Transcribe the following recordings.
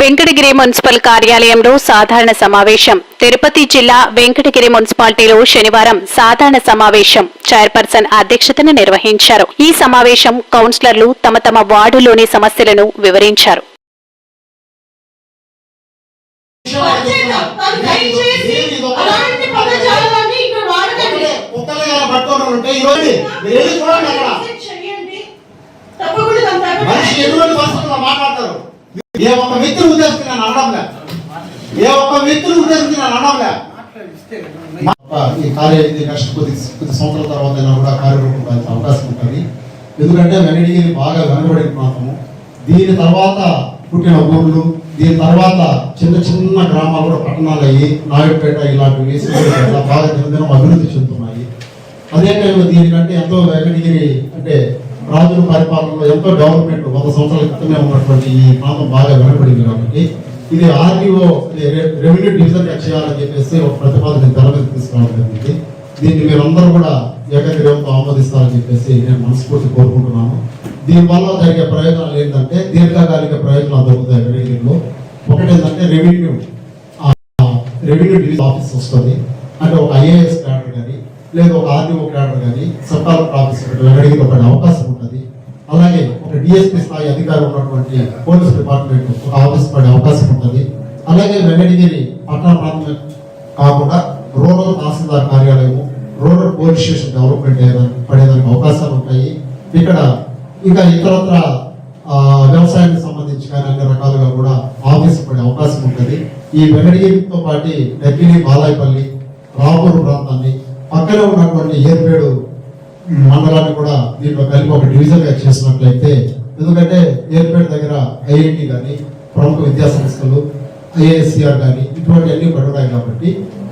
Venkatagiri municipal కార్యాలయంలో సాధారణ సమావేశం. తిరుపతి జిల్లా వెంకటగిరి మున్సిపాలిటీలో శనివారం సాధారణ సమావేశం చైర్పర్సన్ అధ్యక్షతన నిర్వహించారు. ఈ సమావేశం కౌన్సిలర్లు తమ తమ వార్డులోని సమస్యలను వివరించారు. మనిషి ఎటువంటి పరిస్థితుల్లో మాట్లాడతారు. ఏ ఒక్క వ్యక్తిని ఉద్దేశించి నేను అనడంలే. ఏ ఒక్క వ్యక్తిని ఉద్దేశించి నేను అనడంలే. ఈ కార్యం ఇది నెక్స్ట్ కొద్ది కొద్ది సంవత్సరాల తర్వాత అయినా కూడా కార్యరూపం దాల్చే అవకాశం ఉంటుంది. ఎందుకంటే వెనడిగిరి బాగా వెనబడిన ప్రాంతము దీని తర్వాత పుట్టిన ఊర్లు దీని తర్వాత చిన్న చిన్న గ్రామాలు కూడా పట్టణాలు అయ్యి నాయుడుపేట ఇలాంటివి బాగా దినదినం అభివృద్ధి చెందుతున్నాయి. అదే టైంలో దీనికంటే ఎంతో వెంకటగిరి అంటే రాజుల పరిపాలనలో ఎంతో డెవలప్మెంట్ వంద సంవత్సరాల క్రితమే ఉన్నటువంటి ఈ ప్రాంతం బాగా వెనకబడింది కాబట్టి ఇది ఆర్డీఓ రెవెన్యూ డివిజన్గా చేయాలని చెప్పేసి ఒక ప్రతిపాదన తెర మీద తీసుకురావడం జరిగింది. దీన్ని మీరందరూ కూడా ఏకగ్రీవంతో ఆమోదిస్తారని చెప్పేసి నేను మనస్ఫూర్తి కోరుకుంటున్నాను. దీనివల్ల జరిగే ప్రయోజనాలు ఏంటంటే దీర్ఘకాలిక ప్రయోజనాలు దొరుకుతాయి రెవెన్యూలో ఒకటి ఏంటంటే రెవెన్యూ రెవెన్యూ డివిజన్ ఆఫీస్ వస్తుంది. అంటే ఒక ఐఏఎస్ క్యాడర్ కానీ లేదా ఒక ఆర్డీఓ క్యాడర్ కానీ సబ్ ఆఫీసర్ ఆఫీస్ పడే అవకాశం ఉంటుంది. అలాగే ఒక డిఎస్పీ స్థాయి అధికారి ఉన్నటువంటి పోలీస్ డిపార్ట్మెంట్ ఒక ఆఫీస్ పడే అవకాశం ఉంటుంది. అలాగే వెంకటగిరి పట్టణ ప్రాంతం కాకుండా రూరల్ తహసీల్దార్ కార్యాలయము రూరల్ పోలీస్ స్టేషన్ డెవలప్మెంట్ పడేదానికి అవకాశాలు ఉంటాయి. ఇక్కడ ఇంకా ఇతరత్ర వ్యవసాయానికి సంబంధించి కానీ అన్ని రకాలుగా కూడా ఆఫీస్ పడే అవకాశం ఉంటుంది. ఈ వెంకటగిరితో పాటు డగ్గిలి బాలాయపల్లి రాపూరు ప్రాంతాన్ని పక్కనే ఉన్నటువంటి ఏర్పేడు మండలాన్ని కూడా దీంట్లో కలిపి ఒక డివిజన్గా చేసినట్లయితే ఎందుకంటే ఏర్పేట దగ్గర ఐఐటి కానీ ప్రముఖ విద్యా సంస్థలు ఐఏఎస్సిఆర్ కానీ ఇటువంటివన్నీ పడతాయి పడున్నాయి కాబట్టి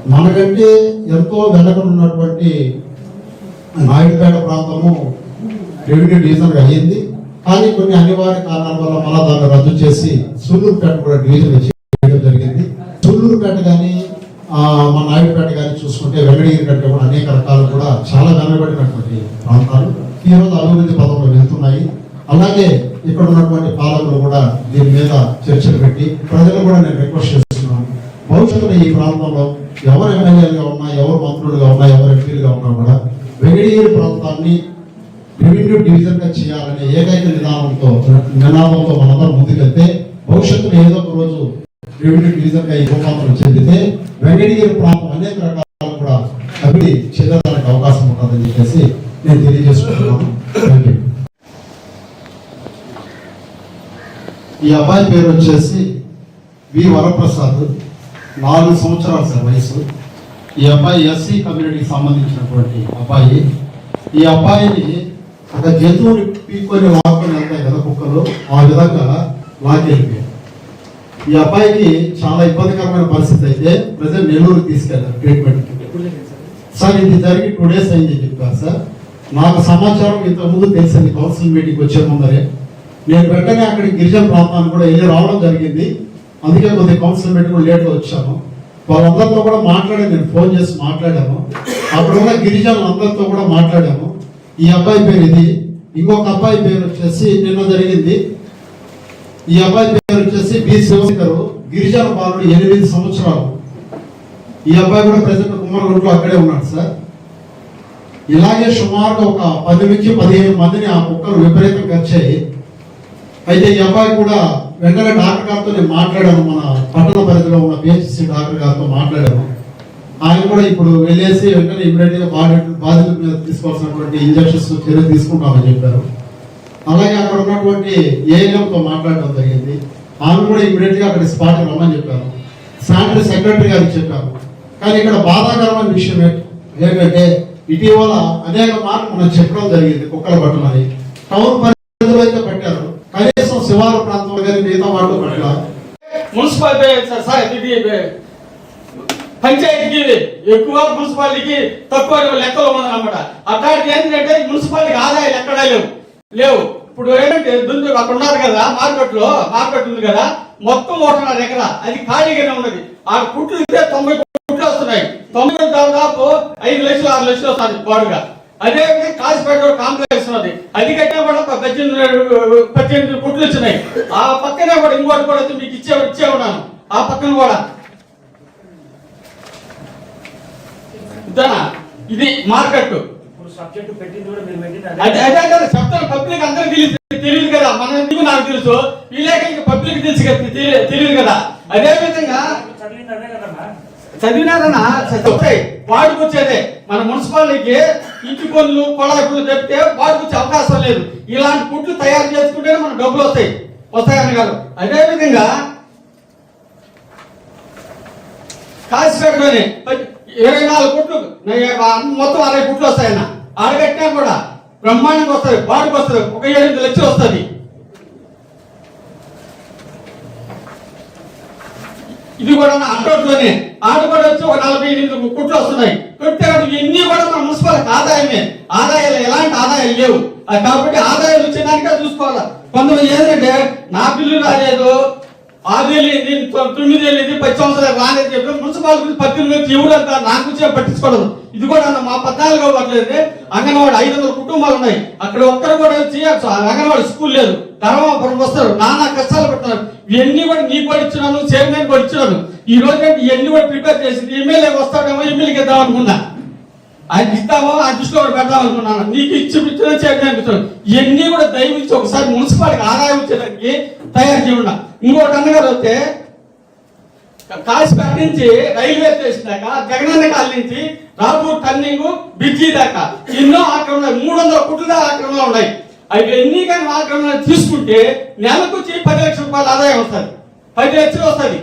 మనకంటే ఎంతో వెనకనున్నటువంటి నాయుడుపేట ప్రాంతము రెవెన్యూ డివిజన్గా అయ్యింది కానీ కొన్ని అనివార్య కారణాల వల్ల మళ్ళా దాన్ని రద్దు చేసి సూళ్ళూరుపేట కూడా డివిజన్ చేయడం జరిగింది. సూళ్ళూరుపేట కానీ మన నాయుడుపేట గారిని చూసుకుంటే వెంకటగిరి కూడా అనేక రకాలు కూడా చాలా వెనబడినటువంటి ప్రాంతాలు. ఈ రోజు అభివృద్ధి పదంలో వెళ్తున్నాయి. అలాగే ఇక్కడ ఉన్నటువంటి పాలకులు కూడా దీని మీద చర్చలు పెట్టి ప్రజలు కూడా నేను రిక్వెస్ట్ చేస్తున్నాను. భవిష్యత్తులో ఈ ప్రాంతంలో ఎవరు ఎమ్మెల్యేలుగా ఉన్నా ఎవరు మంత్రులుగా ఉన్నా ఎవరు ఎంపీలుగా ఉన్నా కూడా వెంకటగిరి ప్రాంతాన్ని రెవెన్యూ డివిజన్గా చేయాలనే ఏకైక నిదానంతో నినాదంతో మనందరం ముందుకెళ్తే భవిష్యత్తులో ఏదో ఒక రోజు రెవెన్యూ డివిజన్గా రూపాంతరం చెందితే వెంకటగిరి ప్రాంతం అనేక రకాలు కూడా అభివృద్ధి చెందడానికి అవకాశం ఉంటుందని చెప్పేసి నేను తెలియజేసుకుంటున్నాను. థ్యాంక్ యూ ఈ అబ్బాయి పేరు వచ్చేసి వి వరప్రసాద్. నాలుగు సంవత్సరాలు సార్ వయసు. ఈ అబ్బాయి ఎస్సీ కమ్యూనిటీకి సంబంధించినటువంటి అబ్బాయి. ఈ అబ్బాయిని ఒక జంతువుని పీక్కొని లాక్కొని వెళ్తాయి కదా కుక్కలు. ఆ విధంగా లాకెళ్ళిపోయారు ఈ అబ్బాయికి చాలా ఇబ్బందికరమైన పరిస్థితి అయితే ప్రజలు నెల్లూరు తీసుకెళ్ళారు ట్రీట్మెంట్ సార్ ఇది జరిగి టూ డేస్ అయింది చెప్పారు సార్. నాకు సమాచారం ఇంతకుముందు తెలిసింది కౌన్సిల్ మీటింగ్ వచ్చే ముందరే. నేను వెంటనే అక్కడికి గిరిజన ప్రాంతానికి కూడా వెళ్ళి రావడం జరిగింది. అందుకే కొద్ది కౌన్సిల్ మీటింగ్ కూడా లేట్గా వచ్చాను వాళ్ళందరితో కూడా మాట్లాడాను నేను ఫోన్ చేసి మాట్లాడాను అప్పుడు కూడా గిరిజనులు అందరితో కూడా మాట్లాడాము. ఈ అబ్బాయి పేరు ఇది. ఇంకొక అబ్బాయి పేరు వచ్చేసి నిన్న జరిగింది. ఈ అబ్బాయి బి శివశంకర్ గిరిజన బాలుడు ఎనిమిది సంవత్సరాలు. ఈ అబ్బాయి కూడా ప్రజెంట్ కుమ్మరగుంట్లో అక్కడే ఉన్నాడు సార్. ఇలాగే సుమారుగా ఒక పది నుంచి పదిహేను మందిని ఆ కుక్కలు విపరీతంగా వచ్చాయి అయితే ఈ అబ్బాయి కూడా వెంటనే డాక్టర్ గారితో నేను మాట్లాడాను మన పట్టణ పరిధిలో ఉన్న పిహెచ్సి డాక్టర్ గారితో మాట్లాడాను. ఆయన కూడా ఇప్పుడు వెళ్ళేసి వెంటనే ఇమీడియట్గా గా బాధితుల మీద తీసుకోవాల్సినటువంటి ఇంజక్షన్స్ చర్యలు తీసుకుంటామని చెప్పారు. అలాగే అక్కడ ఉన్నటువంటి ఏఎంతో మాట్లాడడం జరిగింది. ఆమె కూడా ఇమీడియట్గా అక్కడ స్పాట్ రమ్మని చెప్పారు. శానిటరీ సెక్రటరీ గారికి చెప్పారు. కానీ ఇక్కడ బాధాకరమైన విషయం ఏంటంటే ఇటీవల అనేక మార్లు మనం చెప్పడం జరిగింది కుక్కల పట్టమని టౌన్ పరిధిలో అయితే పెట్టారు. కనీసం శివారు ప్రాంతంలో కానీ మిగతా వాళ్ళు పట్ల మున్సిపల్ ఇది పంచాయతీకి ఎక్కువ మున్సిపాలిటీకి తక్కువ లెక్కలు ఉన్నదన్నమాట. అట్లాంటి ఏంటంటే మున్సిపాలిటీకి ఆదాయాలు ఎక్కడా లేవు. లేవు. ఇప్పుడు ఏంటంటే దుందు అక్కడ ఉన్నారు కదా మార్కెట్లో మార్కెట్ ఉంది కదా మొత్తం ఒకటిన్నర ఎకరా. అది ఖాళీగానే ఉన్నది. ఆ కుట్లు ఇస్తే తొంభై కుట్లు వస్తున్నాయి. తొంభై దాదాపు ఐదు లక్షలు ఆరు లక్షలు వస్తుంది బాడుగా అదే కాసిపేట కాంప్లెక్స్ ఉన్నది. అది కట్టినా కూడా పద్దెనిమిది పద్దెనిమిది కుట్లు వచ్చినాయి. ఆ పక్కనే కూడా ఇంకోటి కూడా మీకు ఇచ్చే ఇచ్చే ఉన్నాను. ఆ పక్కన కూడా? ఇది మార్కెట్. అదే చెప్తాను తెలియదు కదా మన ఎందుకు నాకు తెలుసు? వీళ్ళకి పబ్లిక్ తెలుసు కదా తెలియదు కదా. అదే విధంగా చదివింది చదివినారన్నా చదువుతాయి వాడుకొచ్చేదే మన మున్సిపాలిటీకి ఇంటి పనులు కొళాయి పనులు చెప్తే వాడుకొచ్చే అవకాశం లేదు. ఇలాంటి పుట్లు తయారు చేసుకుంటేనే మన డబ్బులు వస్తాయి. వస్తాయన్న గారు అదే విధంగా కాసిపేటలోనే ఇరవై నాలుగు పుట్లు మొత్తం అరవై పుట్లు వస్తాయన్న. ఆడగట్టినా కూడా బ్రహ్మాండంగా వస్తుంది వాడికి వస్తుంది ఒక ఏడు లక్షలు వస్తుంది ఇది కూడా నా అడ్రోట్లోనే ఆడ కూడా వచ్చి ఒక నలభై ఎనిమిది కుట్లు వస్తున్నాయి. కొట్టే ఇవన్నీ కూడా మన మున్సిపల్ ఆదాయమే. ఆదాయాలు ఎలాంటి ఆదాయాలు లేవు. కాబట్టి ఆదాయాలు వచ్చేదానికే చూసుకోవాలి. కొంతమంది ఏంటంటే నా బిల్లు రాలేదు. ఆరు వెళ్ళింది తొమ్మిది వెళ్ళింది పది సంవత్సరాలు రాలేదు చెప్పి మున్సిపాల్ గురించి పద్దెనిమిది వచ్చి ఎవరంతా నాకు గురించి పట్టించుకోవడం ఇది కూడా అన్న మా పద్నాలుగో పట్టలేదు అంగన్వాడి ఐదు వందల కుటుంబాలు ఉన్నాయి. అక్కడ ఒక్కరు కూడా చేయొచ్చు. అసలు అంగన్వాడి స్కూల్ లేదు. ధర్మాపురం వస్తారు. నానా కష్టాలు పడుతున్నారు. ఇవన్నీ కూడా నీ పడిచ్చినాను చైర్మన్ పడిచ్చినాను ఈ రోజు ఇవన్నీ కూడా ప్రిపేర్ చేసింది. ఎమ్మెల్యే వస్తాడేమో ఎమ్మెల్యేకి ఇద్దాం అనుకున్నా. ఆయన ఇస్తామో ఆ దృష్టిలో కూడా పెడదాం అనుకున్నాను నీకు ఇచ్చి ఇచ్చిన చైర్మన్ ఇవన్నీ కూడా దయవించి ఒకసారి మున్సిపాలిటీ ఆదాయం వచ్చేదానికి తయారు చేయండి ఇంకోటి అన్నగారు వస్తే కాశీపేట నుంచి రైల్వే స్టేషన్ దాకా జగనన్న కాలనీ నుంచి రాపూర్ టర్నింగ్ బ్రిడ్జి దాకా. ఎన్నో ఆక్రమణ మూడు వందల కోట్ల ఆక్రమణలు ఉన్నాయి. అవి ఎన్ని కానీ ఆక్రమణ తీసుకుంటే నెలకు వచ్చి పది లక్షల రూపాయల ఆదాయం వస్తుంది. పది లక్షలు వస్తుంది.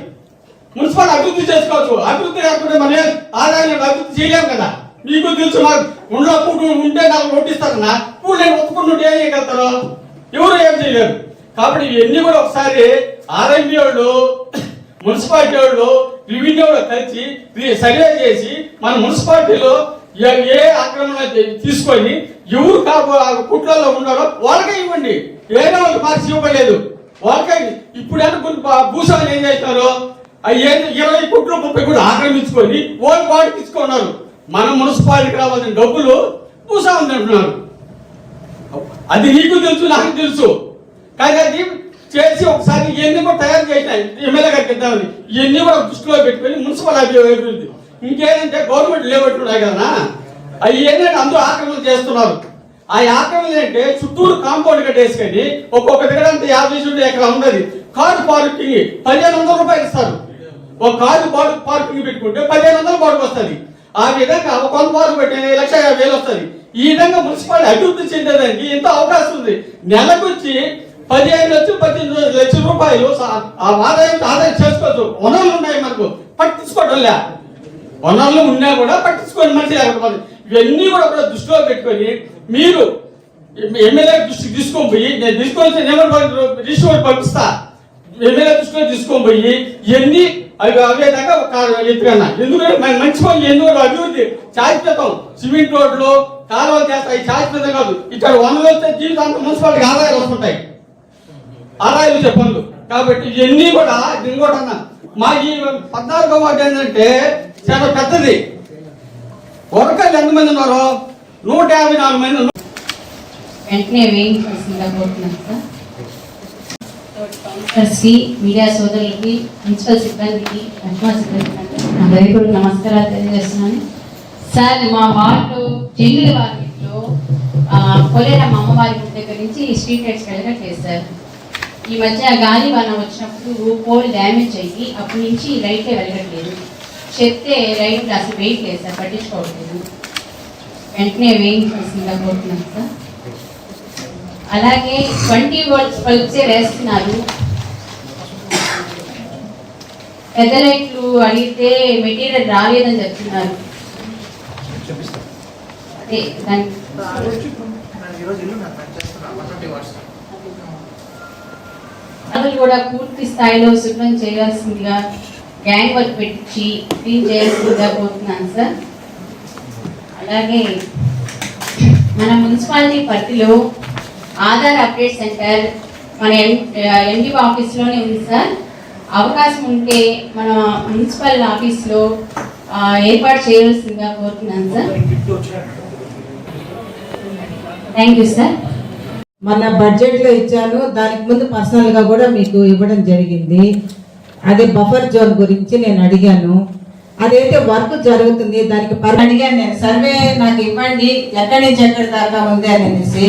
మున్సిపల్ అభివృద్ధి చేసుకోవచ్చు. అభివృద్ధి కాకుండా మనం ఆదాయం అభివృద్ధి చేయలేము కదా. మీకు తెలుసు మాకు. ఉండలో పూట ఉంటే నాకు నోటిస్తారన్నా పూలు నేను ఒప్పుకుంటుంటే ఏం చేయగలుగుతారు? ఎవరు ఏం చేయలేరు. కాబట్టి ఇవన్నీ కూడా ఒకసారి ఆర్ఎంబి వాళ్ళు మున్సిపాలిటీ వాళ్ళు రెవెన్యూ వాళ్ళు కలిసి సర్వే చేసి మన మున్సిపాలిటీలో ఏ- ఆక్రమణ తీసుకొని ఎవరు కాపు ఆ కుట్లలో ఉన్నారో వాళ్ళకే ఇవ్వండి. ఏదో వాళ్ళకి మార్క్స్ ఇవ్వలేదు. వాళ్ళకే ఇప్పుడు అనుకుని భూస్వాములు ఏం చేస్తారో అవి ఏంటి ఇరవై కోట్లు ముప్పై కోట్లు ఆక్రమించుకొని వాళ్ళు వాడికి ఇచ్చుకున్నారు మన మున్సిపాలిటీకి రావాల్సిన డబ్బులు భూస్వాములు అంటున్నారు. అది నీకు తెలుసు నాకు తెలుసు. కానీ అది చేసి ఒకసారి ఇవన్నీ కూడా తయారు చేసినాయి ఎమ్మెల్యే గారికి ఇద్దామని. ఇవన్నీ కూడా దృష్టిలో పెట్టుకొని మున్సిపల్ అభివృద్ధి. ఇంకేంటంటే గవర్నమెంట్ లేవట్లు ఉన్నాయి కదా అవి ఏంటంటే అందరూ ఆక్రమణ చేస్తున్నారు. ఆ ఆక్రమణ ఏంటంటే చుట్టూరు కాంపౌండ్ కట్టేసుకొని ఒక్కొక్క దగ్గర అంతా యాభై చుట్టూ ఎకరా ఉన్నది కారు పార్కింగ్ పదిహేను వందల రూపాయలు ఇస్తారు. ఒక కారు పార్క్ పార్కింగ్ పెట్టుకుంటే పదిహేను వందల పాటు వస్తుంది. ఆ విధంగా ఒక వంద పార్క్ పెట్టిన లక్ష యాభై వేలు వస్తుంది. ఈ విధంగా మున్సిపాలిటీ అభివృద్ధి చెందేదానికి ఎంత అవకాశం ఉంది. నెలకు వచ్చి పదిహేను లక్షలు పద్దెనిమిది లక్షల రూపాయలు. ఆ ఆదాయం ఆదాయం చేసుకోవచ్చు. వనరులు ఉన్నాయి మనకు. పట్టించుకోవడం లే. వనరులు ఉన్నా కూడా పట్టించుకోని మనిషి లేకపోతే ఇవన్నీ కూడా కూడా దృష్టిలో పెట్టుకొని మీరు ఎమ్మెల్యే దృష్టికి తీసుకొని పోయి నేను తీసుకొని నెంబర్ రిజిస్టర్ పంపిస్తా. ఎమ్మెల్యే దృష్టిలో తీసుకొని పోయి ఇవన్నీ అవి అవే దాకా ఒక ఎత్తుకన్నా. ఎందుకంటే మంచి పనులు ఎందుకంటే అభివృద్ధి. శాశ్వతం సిమెంట్ రోడ్లు కాలువలు చేస్తాయి. శాశ్వతం కాదు. ఇక్కడ వనరులు వస్తే జీవితాంతం మున్సిపాలిటీకి ఆదాయాలు వస్తుంటాయి. ఆదాయాలు చెప్పండు కాబట్టి ఇవన్నీ కూడా ఇంకోటి అన్న మా ఈ పద్నాలుగో మాట ఏంటంటే చాలా పెద్దది. వరకలు ఎంతమంది ఉన్నారు? నూట యాభై నాలుగు మంది ఉన్నారు. వెంటనే వేయించాల్సిందిగా కోరుతున్నాను సార్. మీడియా సోదరులకి మున్సిపల్ సిబ్బందికి రక్షణ సిబ్బందికి నా దయపూర్వక నమస్కారాలు తెలియజేస్తున్నాను. సార్ మా వార్డు జంగిలి వార్డులో కొలేరమ్మ అమ్మవారి గుడి దగ్గర నుంచి స్ట్రీట్ లైట్స్ వెళ్ళట్లేదు సార్. ఈ మధ్య గాలి వాన వచ్చినప్పుడు పోల్ డ్యామేజ్ అయ్యి అప్పటి నుంచి లైటే వెలగట్లేదు. చెప్తే లైట్ అసలు వెయిట్ లేదు సార్ పట్టించుకోవట్లేదు. వెంటనే వేయించాల్సిందిగా కోరుతున్నాను సార్ అలాగే ట్వంటీ వోల్ట్స్ బల్బ్సే వేస్తున్నారు. పెద్ద లైట్లు అడిగితే మెటీరియల్ రాలేదని చెప్తున్నారు. అదే దాని కూడా పూర్తి స్థాయిలో శుభ్రం చేయాల్సిందిగా గ్యాంగ్ వర్క్ పెట్టి క్లీన్ చేయాల్సిందిగా కోరుతున్నాను సార్. అలాగే మన మున్సిపాలిటీ పరిధిలో ఆధార్ అప్డేట్ సెంటర్ మన ఎండి ఆఫీస్లోనే ఉంది సార్. అవకాశం ఉంటే మన మున్సిపల్ ఆఫీస్లో ఏర్పాటు చేయవలసిందిగా కోరుతున్నాను సార్. Thank you sir. మన బడ్జెట్లో ఇచ్చాను దానికి ముందు పర్సనల్గా కూడా మీకు ఇవ్వడం జరిగింది. అదే బఫర్ జోన్ గురించి నేను అడిగాను. అదైతే వర్క్ జరుగుతుంది దానికి పర్ అడిగాను నేను. సర్వే నాకు ఇవ్వండి ఎక్కడి నుంచి ఎక్కడి దాకా ఉంది అని అనేసి.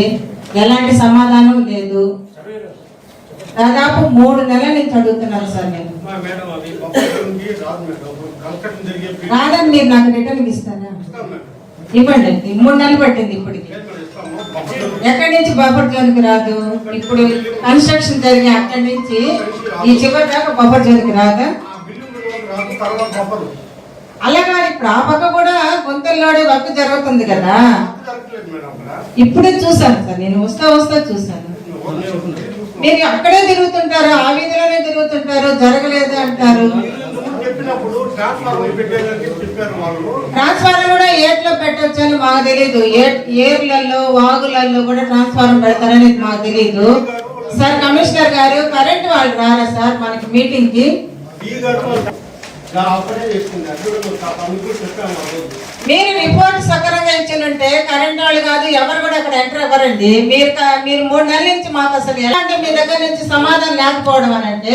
ఎలాంటి సమాధానం లేదు. దాదాపు మూడు నెలల నుంచి అడుగుతున్నాను సార్ నేను. రాదని మీరు నాకు రిటర్న్ ఇస్తారా? ఇవ్వండి. మూడు నెలలు పట్టింది ఇప్పటికి. ఎక్కడి నుంచి బఫర్ రాదు? ఇప్పుడు కన్స్ట్రక్షన్ జరిగి అక్కడి నుంచి ఈ చివరి దాకా బఫర్ రాదా రాదు? అలాగా ఇప్పుడు ఆ పక్క కూడా గుంతల్లోడే వర్క్ జరుగుతుంది కదా. ఇప్పుడే చూసాను సార్ నేను వస్తా వస్తా చూసాను మీరు అక్కడే తిరుగుతుంటారు? ఆ వీధిలోనే తిరుగుతుంటారు? జరగలేదు అంటారు చెప్పినప్పుడు ట్రాన్స్ఫార్మర్ పెట్టేదానికి చెప్పారు వాళ్ళు. ట్రాన్స్ఫార్మర్ కూడా ఏట్లో పెట్టొచ్చు అని మాకు తెలియదు ఏర్లలో వాగులలో కూడా ట్రాన్స్ఫార్మర్ పెడతారని మాకు తెలియదు సార్ కమిషనర్ గారు కరెంట్ వాళ్ళు రారా సార్ మనకి మీటింగ్కి? మీరు రిపోర్ట్ సక్రమంగా ఇచ్చినుంటే కరెంట్ వాళ్ళు కాదు ఎవరు కూడా అక్కడ ఎంటర్ అవ్వరండి. మీరు మీరు మూడు నెలల నుంచి మాకు అసలు ఎలాంటి మీ దగ్గర నుంచి సమాధానం లేకపోవడం అని అంటే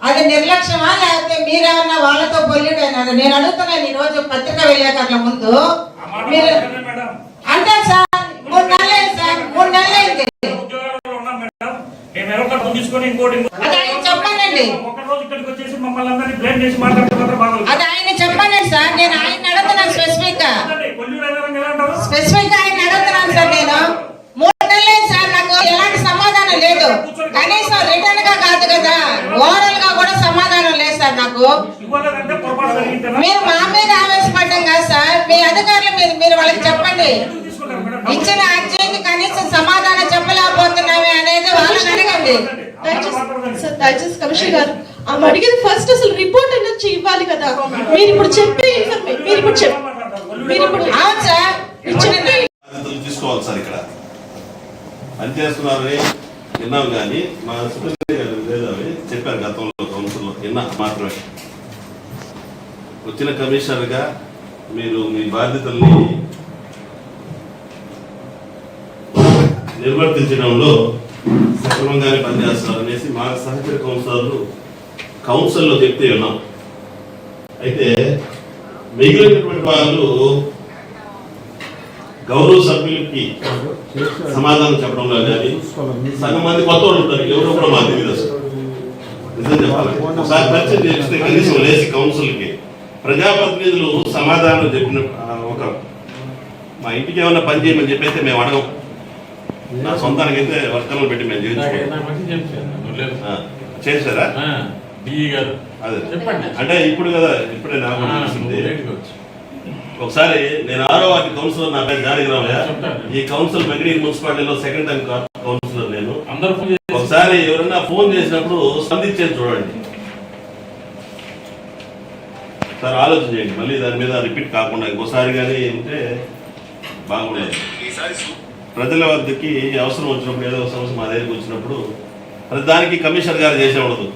అది నిర్లక్ష్యమా లేకపోతే మీరేమన్నా వాళ్ళతో పొల్యూటైనారు నేను అడుగుతున్నాను ఈ రోజు పత్రికా విలేకరుల ముందు. మీరు అంటే సార్ మూడు నెలలైంది సార్ మూడు తీసుకొని ఇంకోటి అది ఆయన చెప్పానండి. అది చెప్పానండి సార్ నేను ఆయన అడుగుతున్నాను స్పెసిఫిక్గా స్పెసిఫిక్గా ఆయన అడుగుతున్నాను సార్ నేను మూడు నెలలైంది సార్ నాకు ఎలాంటి సమాధానం లేదు కనీసం రిటర్న్గా కాదు కదా ఓరల్గా కూడా సమాధానం జరిగిందా మీరు మా మీద ఆవేశపడ్డం కాదు సార్. మీ అధికారుల మీద మీరు వాళ్ళకి చెప్పండి. ఇచ్చిన అర్జీకి కనీసం సమాధానం చెప్పలేకపోతున్నామే అనేది వాళ్ళని అడగండి. దయచేసి కమిషనర్ గారు ఆమె అడిగేది ఫస్ట్ అసలు రిపోర్ట్ అనేది వచ్చి ఇవ్వాలి కదా? మీరు ఇప్పుడు చెప్పే ఇన్ఫర్మే- మీరు ఇప్పుడు చెప్ మీరు ఇప్పుడు తీసుకోవాలి సార్. ఇక్కడ. పని చేస్తున్నారని విన్నాం కానీ మా సుప్రీం గారు లేదు అవి చెప్పారు గతంలో నిన్న మాత్రమే. వచ్చిన కమిషనర్గా మీరు మీ బాధ్యతల్ని నిర్వర్తించడంలో సక్రమంగానే పనిచేస్తారు అనేసి మా సహచర కౌన్సిలర్లు కౌన్సిల్లో చెప్తే విన్నాం. అయితే మిగిలినటువంటి వాళ్ళు గౌరవ సభ్యులకి సమాధానం చెప్పడంలో కానీ సగం మంది కొత్త వాళ్ళు ఉంటారు ఎవరు కూడా మాకు తెలియదు అసలు. నిజం చెప్పాలి ఒకసారి పరిచయం చేస్తే కనీసం లేచి కౌన్సిల్కి ప్రజాప్రతినిధులు సమాధానం చెప్పిన ఒక మా ఇంటికి ఏమైనా పని చేయమని చెప్పైతే మేము అడగం. నా సొంతానికి అయితే వర్కర్లు పెట్టి మేము చేయించుకోం చేశారా? అదే. చెప్పండి. అంటే ఇప్పుడు కదా ఇప్పుడే నాకు. ఒకసారి నేను ఆరో వాటి కౌన్సిలర్ నా పేరు చెప్తాను. ఈ కౌన్సిల్ మెగ్రీన్ మున్సిపాలిటీలో సెకండ్ టైం కౌన్సిలర్ నేను. అందరూ ఒకసారి ఎవరైనా ఫోన్ చేసినప్పుడు స్పందించేది చూడండి. సార్ ఆలోచన చేయండి. మళ్ళీ దాని మీద రిపీట్ కాకుండా ఇంకోసారి కానీ ఉంటే బాగుండేది ప్రజల వద్దకి అవసరం వచ్చినప్పుడు ఏదో ఒక సమస్య మా దగ్గరికి వచ్చినప్పుడు ప్రతి దానికి కమిషనర్ గారు చేసే ఉండదు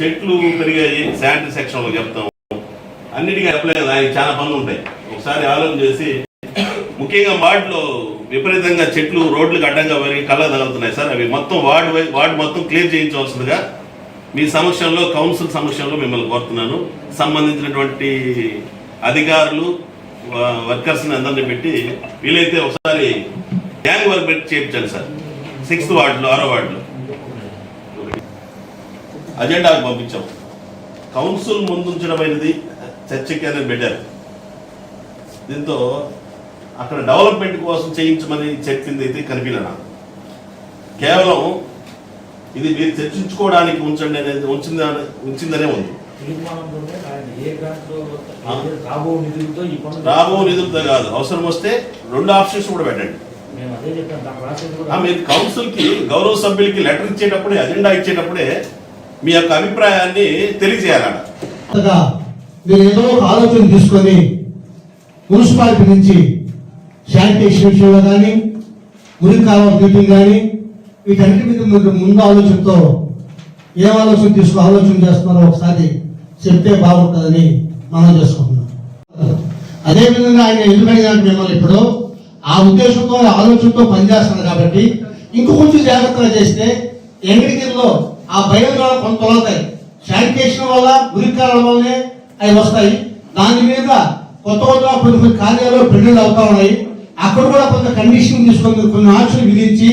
చెట్లు పెరిగాయి శానిటరీ సెక్షన్లో చెప్తాం అన్నిటికీ చెప్పలేదు ఆయనకి చాలా పనులు ఉంటాయి. ఒకసారి ఆలోచన చేసి ముఖ్యంగా వార్డులో విపరీతంగా చెట్లు రోడ్లకు అడ్డంగా పెరిగి కళ్ళ తగులుతున్నాయి సార్. అవి మొత్తం వార్డు వార్డు మొత్తం క్లియర్ చేయించవలసిందిగా మీ సమక్షంలో కౌన్సిల్ సమక్షంలో మిమ్మల్ని కోరుతున్నాను. సంబంధించినటువంటి అధికారులు వర్కర్స్ని అందరినీ పెట్టి వీలైతే ఒకసారి గ్యాంగ్ వర్క్ పెట్టి చేయించాలి సార్. సిక్స్త్ వార్డులో ఆరో వార్డులో. అజెండాకు పంపించాం. కౌన్సిల్ ముందుంచడమైనది చర్చకి అనేది బెటర్. దీంతో అక్కడ డెవలప్మెంట్ కోసం చేయించమని చెప్పింది అయితే కనిపించలేదు నాకు కేవలం ఇది మీరు చర్చించుకోవడానికి ఉంచండి అనేది ఉంచిందా ఉంచిందనే ఉంది. రాబో నిధులతో కాదు. అవసరం వస్తే రెండు ఆప్షన్స్ కూడా పెట్టండి. మీరు కౌన్సిల్కి గౌరవ సభ్యులకి లెటర్ ఇచ్చేటప్పుడే అజెండా ఇచ్చేటప్పుడే మీ యొక్క అభిప్రాయాన్ని తెలియజేయాలట. మీరు ఏదో ఆలోచన తీసుకొని మున్సిపాలిటీ నుంచి శానిటేషన్ విషయంలో కానీ మురికి కావాల క్లీనింగ్ కానీ వీటన్నిటి మీద మీరు ముందు ఆలోచనతో ఏం ఆలోచన తీసుకు ఆలోచన చేస్తున్నారో ఒకసారి చెప్తే బాగుంటుందని మనం చేసుకుంటున్నాం. అదేవిధంగా ఆయన ఎందుకు మిమ్మల్ని ఇప్పుడు ఆ ఉద్దేశంతో ఆలోచనతో పనిచేస్తున్నారు కాబట్టి ఇంకో కొంచెం జాగ్రత్తగా చేస్తే ఎంగడిగిరిలో ఆ బయలుదేరడం కొంత తొలగుతాయి. శానిటేషన్ వల్ల గురికాల వల్లనే అవి వస్తాయి. దాని మీద కొత్త కొత్త కొన్ని కొన్ని కార్యాలు పెళ్ళిళ్ళు అవుతా ఉన్నాయి. అక్కడ కూడా కొంత కండిషన్ తీసుకొని కొన్ని ఆంక్షలు విధించి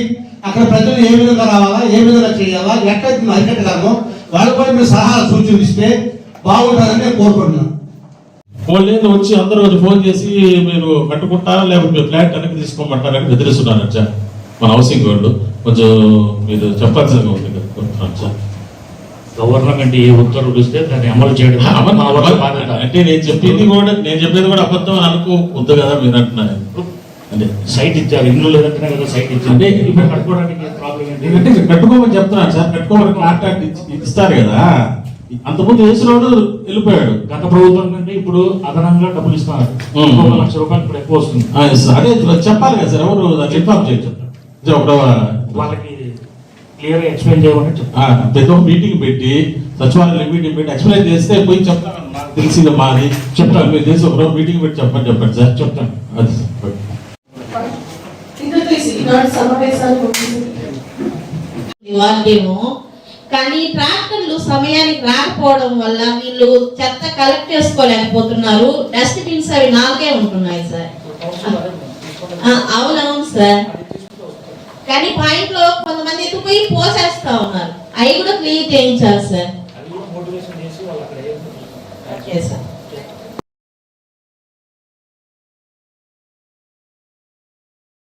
అక్కడ ప్రజలు ఏ విధంగా రావాలా ఏ విధంగా చేయాలా దీన్ని అరికట్టగలమో వాళ్ళు కూడా మీరు సలహా సూచనలు ఇస్తే బాగుంటుందని నేను కోరుకుంటున్నాను. వాళ్ళేదో వచ్చి అందరూ వచ్చి ఫోన్ చేసి మీరు కట్టుకుంటారా లేకపోతే మీరు ఫ్లాట్ వెనక్కి తీసుకోమంటారని బెదిరిస్తున్నారు అచ్చా. మన హౌసింగ్ వాళ్ళు కొంచెం మీరు చెప్పాల్సిందిగా ఉంది కదా కొంచెం అచ్చా. గవర్నమెంట్ ఏ ఉత్తర్వులు ఇస్తే దాన్ని అమలు చేయడం. అంటే నేను చెప్పింది కూడా నేను చెప్పేది కూడా అబద్ధం అని అనుకోవద్దు కదా మీరు అంటున్నారు. అంటే సైట్ ఇచ్చారు. ఇల్లు లేదంటేనే కదా సైట్ ఇచ్చారు. అంటే ఇప్పుడు కట్టుకోవడానికి ప్రాబ్లం ఏంటి? కట్టుకోమని చెప్తున్నాను సార్. కట్టుకోమని కాంట్రాక్ట్ ఇస్తారు కదా. అంతకుముందు వేసినోడు వెళ్ళిపోయాడు. గత ప్రభుత్వం నుండి ఇప్పుడు అదనంగా డబ్బులు ఇస్తున్నారు. లక్ష రూపాయలు ఇప్పుడు ఎక్కువ వస్తుంది. అదే చెప్పాలి కదా సార్. ఎవరు ఇన్ఫార్మ్ చేయొచ్చు? ఇది ఒక వాళ్ళకి క్లియర్ ఎక్స్ప్లెయిన్ చేయమని చెప్తాను. మీటింగ్ పెట్టి సచివాలయం మీటింగ్ పెట్టి ఎక్స్ప్లెయిన్ చేస్తే పోయి చెప్తాను. నాకు తెలిసింది మాది. చెప్తాను. మీరు చేసి ఒక మీటింగ్ పెట్టి చెప్పండి చెప్పండి సార్. చెప్తాను. అది సార్. ఈనాడు కానీ ట్రాక్టర్లు సమయానికి రాకపోవడం వల్ల వీళ్ళు చెత్త కలెక్ట్ చేసుకోలేకపోతున్నారు. డస్ట్బిన్స్ అవి నాలుగే ఉంటున్నాయి సార్. ఆ, అవునవును సార్. కానీ పాయింట్లో కొంతమంది ఎత్తుకుపోయి పోసేస్తా ఉన్నారు. అవి కూడా క్లీన్ చేయించాలి సార్. Okay sir